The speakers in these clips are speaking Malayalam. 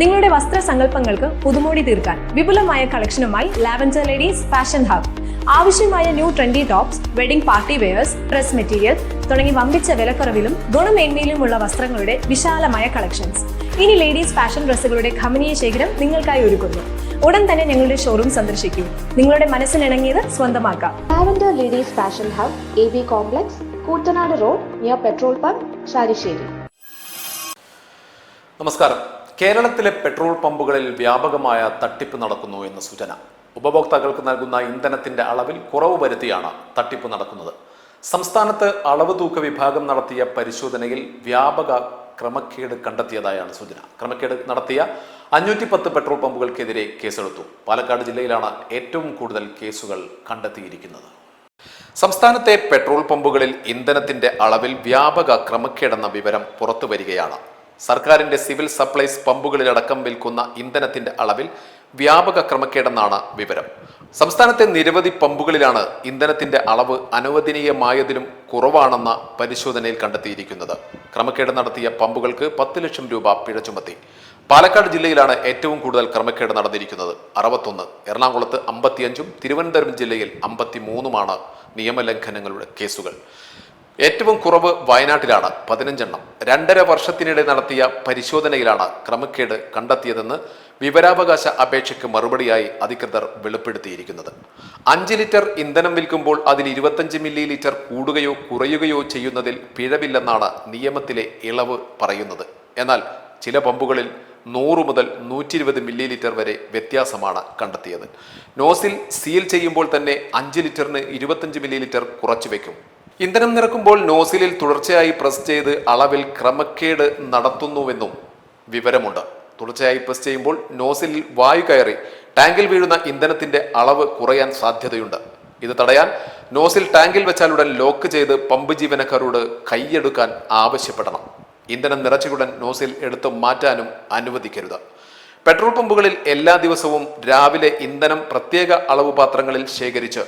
നിങ്ങളുടെ വസ്ത്ര സങ്കല്പങ്ങൾക്ക് പുതുമോടി തീർക്കാൻ വിപുലമായ കളക്ഷനുമായി ലാവൻഡർ ലേഡീസ് ഫാഷൻ ഹബ് ആവശ്യമായ new trendy tops wedding party wears dress material തുടങ്ങി വമ്പിച്ച വിലക്കുറവിലും ഗുണമേന്മയിലുമുള്ള വസ്ത്രങ്ങളുടെ വിശാലമായ കളക്ഷൻസ് ഇനി ലേഡീസ് ഫാഷൻ ഡ്രസ്സുകളുടെ ഖമനീയ ശേഖരം നിങ്ങൾക്കായി ഒരുക്കുന്നു. ഉടൻ തന്നെ ഞങ്ങളുടെ ഷോറൂം സന്ദർശിക്കൂ. നിങ്ങളുടെ മനസ്സിനിണങ്ങിയത് സ്വന്തമാക്കാം. Lavender ladies fashion hub A B complex Koottanad road near petrol pump Sharisseri നമസ്കാരം. കേരളത്തിലെ പെട്രോൾ പമ്പുകളിൽ വ്യാപകമായ തട്ടിപ്പ് നടക്കുന്നു എന്ന സൂചന. ഉപഭോക്താക്കൾക്ക് നൽകുന്ന ഇന്ധനത്തിന്റെ അളവിൽ കുറവ് വരുത്തിയാണ് തട്ടിപ്പ് നടക്കുന്നത്. സംസ്ഥാനത്ത് അളവ് തൂക്ക വിഭാഗം നടത്തിയ പരിശോധനയിൽ വ്യാപക ക്രമക്കേട് കണ്ടെത്തിയതായാണ് സൂചന. ക്രമക്കേട് നടത്തിയ അഞ്ഞൂറ്റി പത്ത് പെട്രോൾ പമ്പുകൾക്കെതിരെ കേസെടുത്തു. പാലക്കാട് ജില്ലയിലാണ് ഏറ്റവും കൂടുതൽ കേസുകൾ കണ്ടെത്തിയിരിക്കുന്നത്. സംസ്ഥാനത്തെ പെട്രോൾ പമ്പുകളിൽ ഇന്ധനത്തിന്റെ അളവിൽ വ്യാപക ക്രമക്കേടെന്ന വിവരം പുറത്തു വരികയാണ് സർക്കാരിന്റെ സിവിൽ സപ്ലൈസ് പമ്പുകളിലടക്കം വിൽക്കുന്ന ഇന്ധനത്തിന്റെ അളവിൽ വ്യാപക ക്രമക്കേടെന്നാണ് വിവരം. സംസ്ഥാനത്തെ നിരവധി പമ്പുകളിലാണ് ഇന്ധനത്തിന്റെ അളവ് അനുവദനീയമായതിലും കുറവാണെന്ന പരിശോധനയിൽ കണ്ടെത്തിയിരിക്കുന്നത്. ക്രമക്കേട് നടത്തിയ പമ്പുകൾക്ക് പത്ത് ലക്ഷം രൂപ പിഴ ചുമത്തി. പാലക്കാട് ജില്ലയിലാണ് ഏറ്റവും കൂടുതൽ ക്രമക്കേട് നടന്നിരിക്കുന്നത്. അറുപത്തൊന്ന് എറണാകുളത്ത് അമ്പത്തിയഞ്ചും തിരുവനന്തപുരം ജില്ലയിൽ അമ്പത്തിമൂന്നുമാണ് നിയമലംഘനങ്ങളുടെ കേസുകൾ. ഏറ്റവും കുറവ് വയനാട്ടിലാണ് പതിനഞ്ചെണ്ണം. രണ്ടര വർഷത്തിനിടെ നടത്തിയ പരിശോധനയിലാണ് ക്രമക്കേട് കണ്ടെത്തിയതെന്ന് വിവരാവകാശ അപേക്ഷയ്ക്ക് മറുപടിയായി അധികൃതർ വെളിപ്പെടുത്തിയിരിക്കുന്നത്. അഞ്ച് ലിറ്റർ ഇന്ധനം വിൽക്കുമ്പോൾ അതിൽ ഇരുപത്തഞ്ച് മില്ലി ലിറ്റർ കൂടുകയോ കുറയുകയോ ചെയ്യുന്നതിൽ പിഴവില്ലെന്നാണ് നിയമത്തിലെ ഇളവ് പറയുന്നത്. എന്നാൽ ചില പമ്പുകളിൽ നൂറ് മുതൽ നൂറ്റി ഇരുപത് മില്ലി ലിറ്റർ വരെ വ്യത്യാസമാണ് കണ്ടെത്തിയത്. നോസിൽ സീൽ ചെയ്യുമ്പോൾ തന്നെ അഞ്ച് ലിറ്ററിന് ഇരുപത്തഞ്ച് മില്ലി ലിറ്റർ കുറച്ചു വെക്കും ഇന്ധനം നിറക്കുമ്പോൾ നോസിലിൽ തുടർച്ചയായി പ്രസ് ചെയ്ത് അളവിൽ ക്രമക്കേട് നടത്തുന്നുവെന്നും വിവരമുണ്ട്. തുടർച്ചയായി പ്രസ് ചെയ്യുമ്പോൾ നോസിലിൽ വായു കയറി ടാങ്കിൽ വീഴുന്ന ഇന്ധനത്തിന്റെ അളവ് കുറയാൻ സാധ്യതയുണ്ട്. ഇത് തടയാൻ നോസിൽ ടാങ്കിൽ വെച്ചാലുടൻ ലോക്ക് ചെയ്ത് പമ്പ് ജീവനക്കാരോട് കൈയെടുക്കാൻ ആവശ്യപ്പെടണം. ഇന്ധനം നിറച്ചുകുടൻ നോസിൽ എടുത്ത് മാറ്റാനും അനുവദിക്കരുത്. പെട്രോൾ പമ്പുകളിൽ എല്ലാ ദിവസവും രാവിലെ ഇന്ധനം പ്രത്യേക അളവ് പാത്രങ്ങളിൽ ശേഖരിച്ച്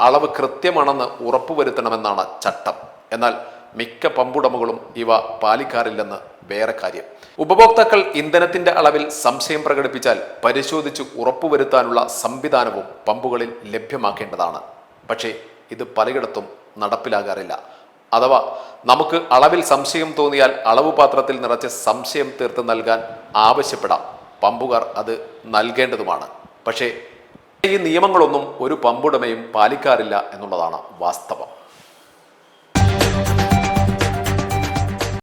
അളവ് കൃത്യമാണെന്ന് ഉറപ്പുവരുത്തണമെന്നാണ് ചട്ടം. എന്നാൽ മിക്ക പമ്പുടമകളും ഇവ പാലിക്കാറില്ലെന്ന് വേറെ കാര്യം. ഉപഭോക്താക്കൾ ഇന്ധനത്തിന്റെ അളവിൽ സംശയം പ്രകടിപ്പിച്ചാൽ പരിശോധിച്ച് ഉറപ്പുവരുത്താനുള്ള സംവിധാനവും പമ്പുകളിൽ ലഭ്യമാക്കേണ്ടതാണ്. പക്ഷേ ഇത് പലയിടത്തും നടപ്പിലാകാറില്ല. അഥവാ നമുക്ക് അളവിൽ സംശയം തോന്നിയാൽ അളവ് പാത്രത്തിൽ നിറച്ച് സംശയം തീർത്ത് നൽകാൻ ആവശ്യപ്പെടാം. പമ്പുകാർ അത് നൽകേണ്ടതുമാണ്. പക്ഷേ ഈ നിയമങ്ങളൊന്നും ഒരു പമ്പുടമയും പാലിക്കാറില്ല എന്നുള്ളതാണ് വാസ്തവം.